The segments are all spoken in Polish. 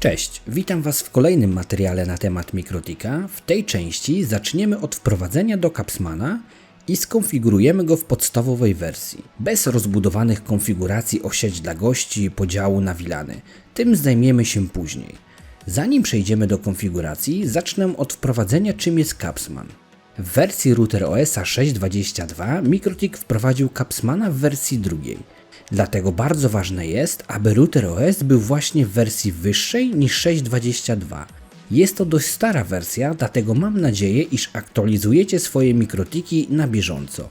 Cześć, witam Was w kolejnym materiale na temat Mikrotika. W tej części zaczniemy od wprowadzenia do Capsmana i skonfigurujemy go w podstawowej wersji, bez rozbudowanych konfiguracji o sieć dla gości i podziału na wilany. Tym zajmiemy się później. Zanim przejdziemy do konfiguracji, zacznę od wprowadzenia czym jest Capsman. W wersji router OS 6.22 Mikrotik wprowadził Capsmana w wersji drugiej. Dlatego bardzo ważne jest, aby router OS był właśnie w wersji wyższej niż 6.22. Jest to dość stara wersja, dlatego mam nadzieję, iż aktualizujecie swoje mikrotiki na bieżąco.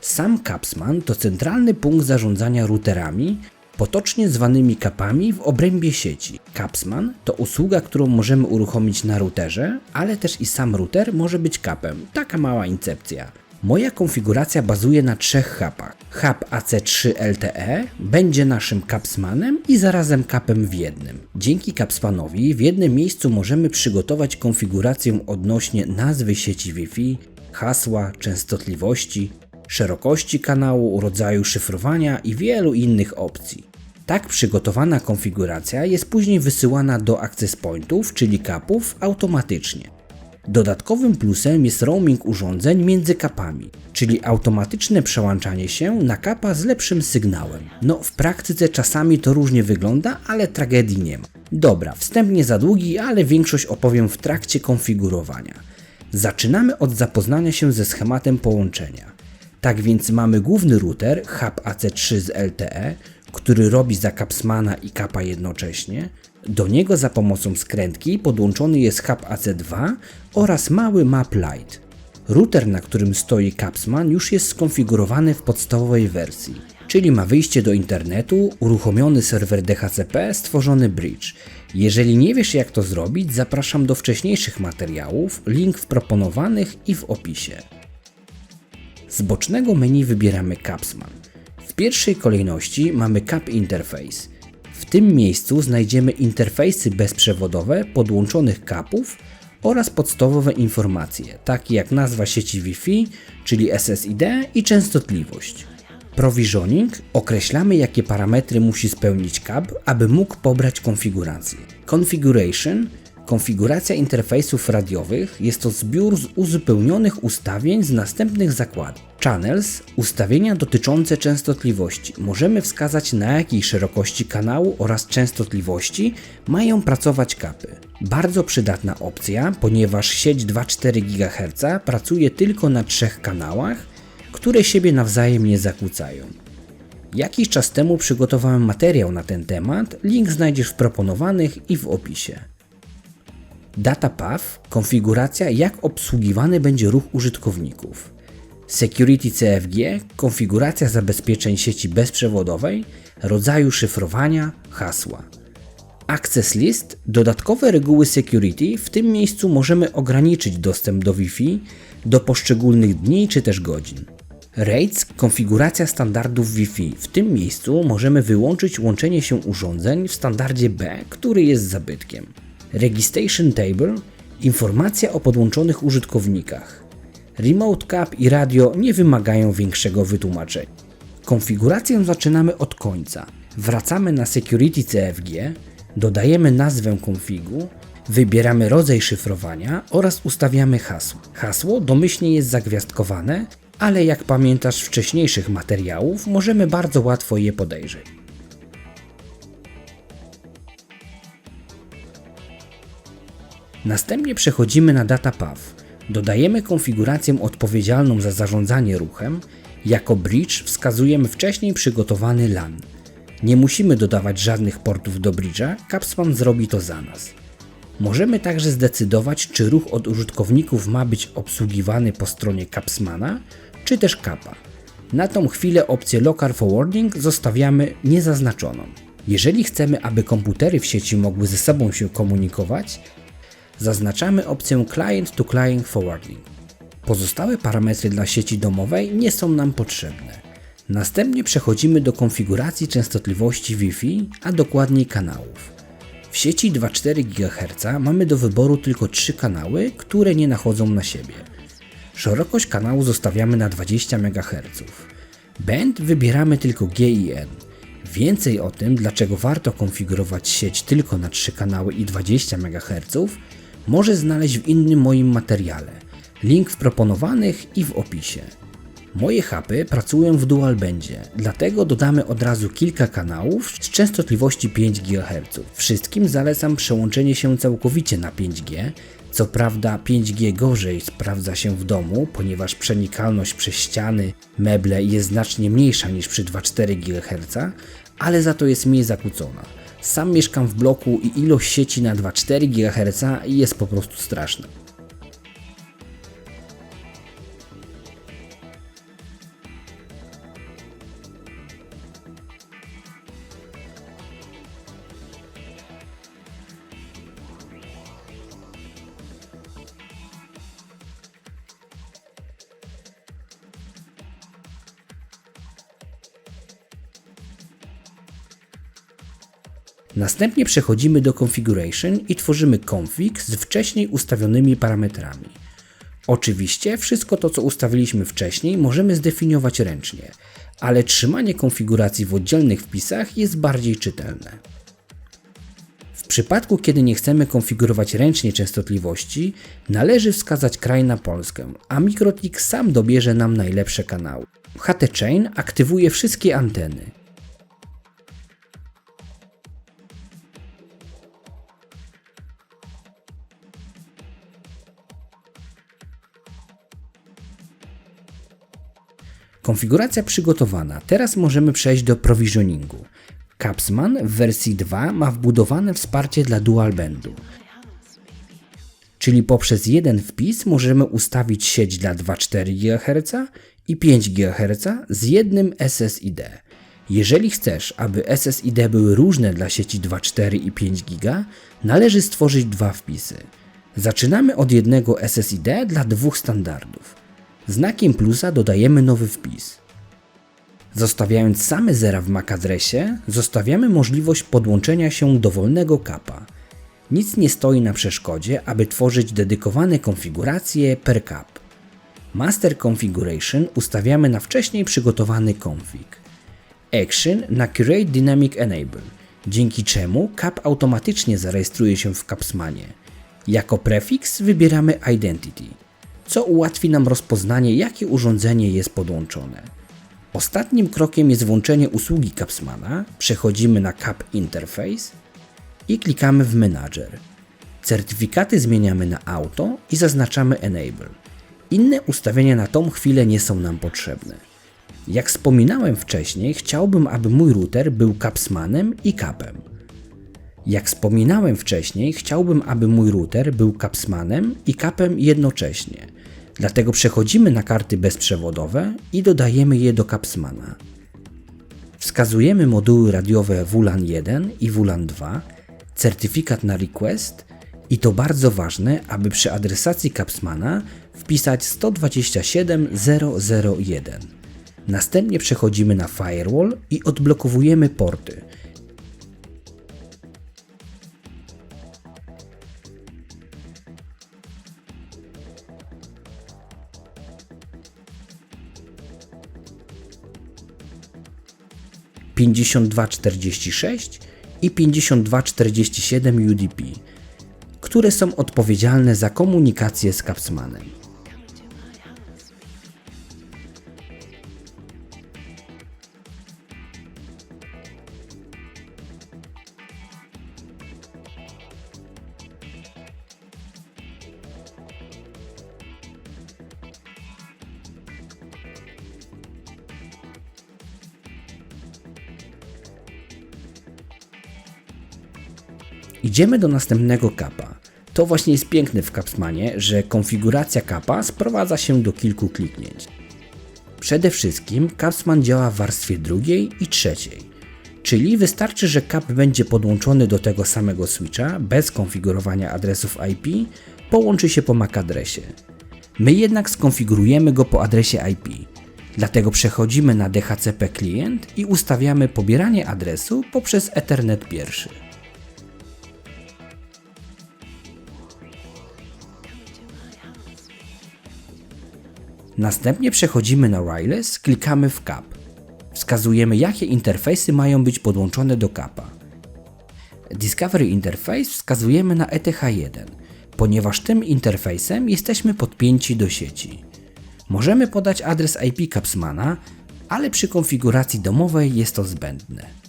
Sam Capsman to centralny punkt zarządzania routerami, potocznie zwanymi kapami w obrębie sieci. Capsman to usługa, którą możemy uruchomić na routerze, ale też i sam router może być kapem. Taka mała incepcja. Moja konfiguracja bazuje na trzech hubach. Hub AC3 LTE będzie naszym capsmanem i zarazem capem w jednym. Dzięki capsmanowi w jednym miejscu możemy przygotować konfigurację odnośnie nazwy sieci Wi-Fi, hasła, częstotliwości, szerokości kanału, rodzaju szyfrowania i wielu innych opcji. Tak przygotowana konfiguracja jest później wysyłana do access pointów, czyli kapów, automatycznie. Dodatkowym plusem jest roaming urządzeń między kapami, czyli automatyczne przełączanie się na kapa z lepszym sygnałem. No, w praktyce czasami to różnie wygląda, ale tragedii nie ma. Dobra, wstęp nie za długi, ale większość opowiem w trakcie konfigurowania. Zaczynamy od zapoznania się ze schematem połączenia. Tak więc mamy główny router Hub AC3 z LTE, który robi za Capsmana i Kapa jednocześnie. Do niego za pomocą skrętki podłączony jest Hub AC2 oraz mały Map Lite. Router, na którym stoi Capsman już jest skonfigurowany w podstawowej wersji, czyli ma wyjście do internetu, uruchomiony serwer DHCP, stworzony bridge. Jeżeli nie wiesz jak to zrobić, zapraszam do wcześniejszych materiałów, link w proponowanych i w opisie. Z bocznego menu wybieramy Capsman. W pierwszej kolejności mamy Cap Interface. W tym miejscu znajdziemy interfejsy bezprzewodowe podłączonych kapów oraz podstawowe informacje, takie jak nazwa sieci Wi-Fi, czyli SSID i częstotliwość. Provisioning określamy jakie parametry musi spełnić kap, aby mógł pobrać konfigurację. Configuration Konfiguracja interfejsów radiowych jest to zbiór z uzupełnionych ustawień z następnych zakładów. Channels ustawienia dotyczące częstotliwości. Możemy wskazać na jakiej szerokości kanału oraz częstotliwości mają pracować kapy. Bardzo przydatna opcja, ponieważ sieć 2,4 GHz pracuje tylko na trzech kanałach, które siebie nawzajem nie zakłócają. Jakiś czas temu przygotowałem materiał na ten temat, link znajdziesz w proponowanych i w opisie. Data Path konfiguracja jak obsługiwany będzie ruch użytkowników. Security CFG konfiguracja zabezpieczeń sieci bezprzewodowej, rodzaju szyfrowania, hasła. Access List dodatkowe reguły security, w tym miejscu możemy ograniczyć dostęp do Wi-Fi do poszczególnych dni czy też godzin. RAIDs konfiguracja standardów Wi-Fi. W tym miejscu możemy wyłączyć łączenie się urządzeń w standardzie B, który jest zabytkiem. Registration Table informacja o podłączonych użytkownikach. Remote Cap i radio nie wymagają większego wytłumaczenia. Konfigurację zaczynamy od końca. Wracamy na Security CFG, dodajemy nazwę konfigu, wybieramy rodzaj szyfrowania oraz ustawiamy hasło. Hasło domyślnie jest zagwiazdkowane, ale jak pamiętasz wcześniejszych materiałów, możemy bardzo łatwo je podejrzeć. Następnie przechodzimy na Data Path. Dodajemy konfigurację odpowiedzialną za zarządzanie ruchem. Jako bridge wskazujemy wcześniej przygotowany LAN. Nie musimy dodawać żadnych portów do bridge'a, Capspan zrobi to za nas. Możemy także zdecydować, czy ruch od użytkowników ma być obsługiwany po stronie Capsmana, czy też Kappa. Na tą chwilę opcję Local Forwarding zostawiamy niezaznaczoną. Jeżeli chcemy, aby komputery w sieci mogły ze sobą się komunikować, zaznaczamy opcję Client to Client Forwarding. Pozostałe parametry dla sieci domowej nie są nam potrzebne. Następnie przechodzimy do konfiguracji częstotliwości Wi-Fi, a dokładniej kanałów. W sieci 2,4 GHz mamy do wyboru tylko 3 kanały, które nie nachodzą na siebie. Szerokość kanału zostawiamy na 20 MHz. Band wybieramy tylko G i N. Więcej o tym, dlaczego warto konfigurować sieć tylko na 3 kanały i 20 MHz, może znaleźć w innym moim materiale. Link w proponowanych i w opisie. Moje hapy pracują w dual bandzie, dlatego dodamy od razu kilka kanałów z częstotliwości 5 GHz. Wszystkim zalecam przełączenie się całkowicie na 5G. Co prawda 5G gorzej sprawdza się w domu, ponieważ przenikalność przez ściany, meble jest znacznie mniejsza niż przy 2,4 GHz, ale za to jest mniej zakłócona. Sam mieszkam w bloku i ilość sieci na 2,4 GHz jest po prostu straszna. Następnie przechodzimy do Configuration i tworzymy config z wcześniej ustawionymi parametrami. Oczywiście wszystko to, co ustawiliśmy wcześniej, możemy zdefiniować ręcznie, ale trzymanie konfiguracji w oddzielnych wpisach jest bardziej czytelne. W przypadku, kiedy nie chcemy konfigurować ręcznie częstotliwości, należy wskazać kraj na Polskę, a MikroTik sam dobierze nam najlepsze kanały. HT Chain aktywuje wszystkie anteny. Konfiguracja przygotowana. Teraz możemy przejść do provisioningu. Capsman w wersji 2 ma wbudowane wsparcie dla dual bandu. Czyli poprzez jeden wpis możemy ustawić sieć dla 2,4 GHz i 5 GHz z jednym SSID. Jeżeli chcesz, aby SSID były różne dla sieci 2,4 i 5 GB, należy stworzyć dwa wpisy. Zaczynamy od jednego SSID dla dwóch standardów. Znakiem plusa dodajemy nowy wpis. Zostawiając same zera w MAC adresie, zostawiamy możliwość podłączenia się dowolnego kapa. Nic nie stoi na przeszkodzie, aby tworzyć dedykowane konfiguracje per cap. Master Configuration ustawiamy na wcześniej przygotowany config. Action na Create Dynamic Enable, dzięki czemu cap automatycznie zarejestruje się w Capsmanie. Jako prefiks wybieramy Identity co ułatwi nam rozpoznanie, jakie urządzenie jest podłączone. Ostatnim krokiem jest włączenie usługi Capsmana, przechodzimy na Cap Interface i klikamy w Manager. Certyfikaty zmieniamy na Auto i zaznaczamy Enable. Inne ustawienia na tą chwilę nie są nam potrzebne. Jak wspominałem wcześniej, chciałbym, aby mój router był Capsmanem i Capem. Jak wspominałem wcześniej, chciałbym, aby mój router był Capsmanem i Capem jednocześnie. Dlatego przechodzimy na karty bezprzewodowe i dodajemy je do Capsmana. Wskazujemy moduły radiowe WLAN 1 i WLAN 2, certyfikat na request i to bardzo ważne, aby przy adresacji Capsmana wpisać 127.001. Następnie przechodzimy na Firewall i odblokowujemy porty – 5246 i 5247 UDP, które są odpowiedzialne za komunikację z Capsmanem. Idziemy do następnego kapa. To właśnie jest piękne w Capsmanie, że konfiguracja kapa sprowadza się do kilku kliknięć. Przede wszystkim Capsman działa w warstwie drugiej i trzeciej, czyli wystarczy, że kap będzie podłączony do tego samego switcha bez konfigurowania adresów IP, połączy się po MAC adresie. My jednak skonfigurujemy go po adresie IP, dlatego przechodzimy na DHCP klient i ustawiamy pobieranie adresu poprzez Ethernet pierwszy. Następnie przechodzimy na Wireless, klikamy w CAP. Wskazujemy jakie interfejsy mają być podłączone do kapa. Discovery Interface wskazujemy na ETH1, ponieważ tym interfejsem jesteśmy podpięci do sieci. Możemy podać adres IP Capsmana, ale przy konfiguracji domowej jest to zbędne.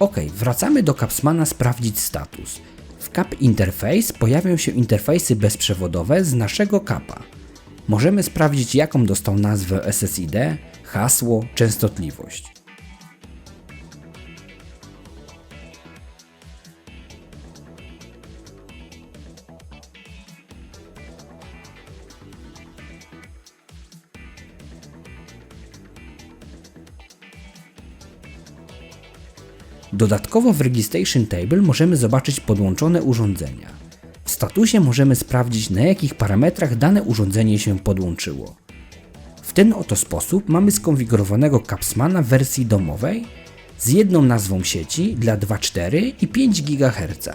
Ok, wracamy do Capsmana sprawdzić status. W Cap Interface pojawią się interfejsy bezprzewodowe z naszego kapa. Możemy sprawdzić jaką dostał nazwę SSID, hasło, częstotliwość. Dodatkowo w Registration Table możemy zobaczyć podłączone urządzenia. W statusie możemy sprawdzić na jakich parametrach dane urządzenie się podłączyło. W ten oto sposób mamy skonfigurowanego Capsmana w wersji domowej z jedną nazwą sieci dla 2.4 i 5 GHz.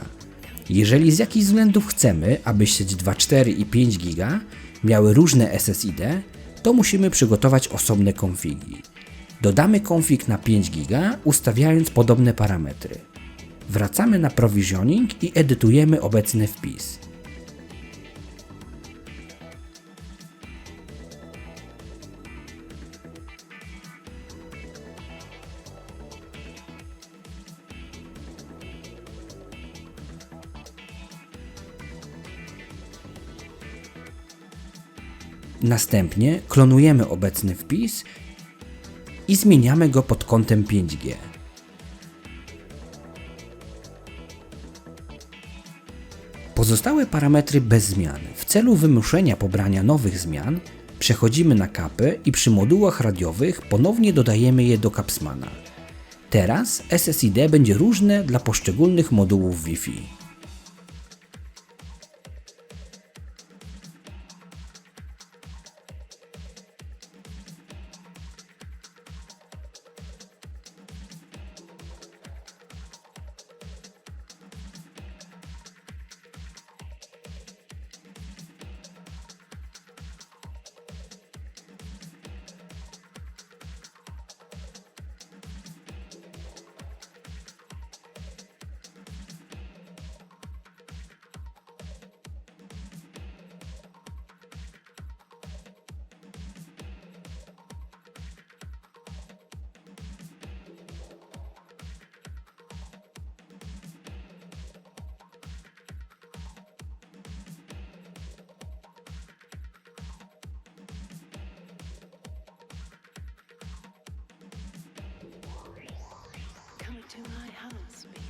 Jeżeli z jakichś względów chcemy, aby sieć 2.4 i 5 GB miały różne SSID, to musimy przygotować osobne konfigi. Dodamy config na 5 GB, ustawiając podobne parametry. Wracamy na provisioning i edytujemy obecny wpis. Następnie klonujemy obecny wpis i zmieniamy go pod kątem 5G. Pozostałe parametry bez zmian. W celu wymuszenia pobrania nowych zmian przechodzimy na kapy i przy modułach radiowych ponownie dodajemy je do Capsmana. Teraz SSID będzie różne dla poszczególnych modułów Wi-Fi. To I house. me.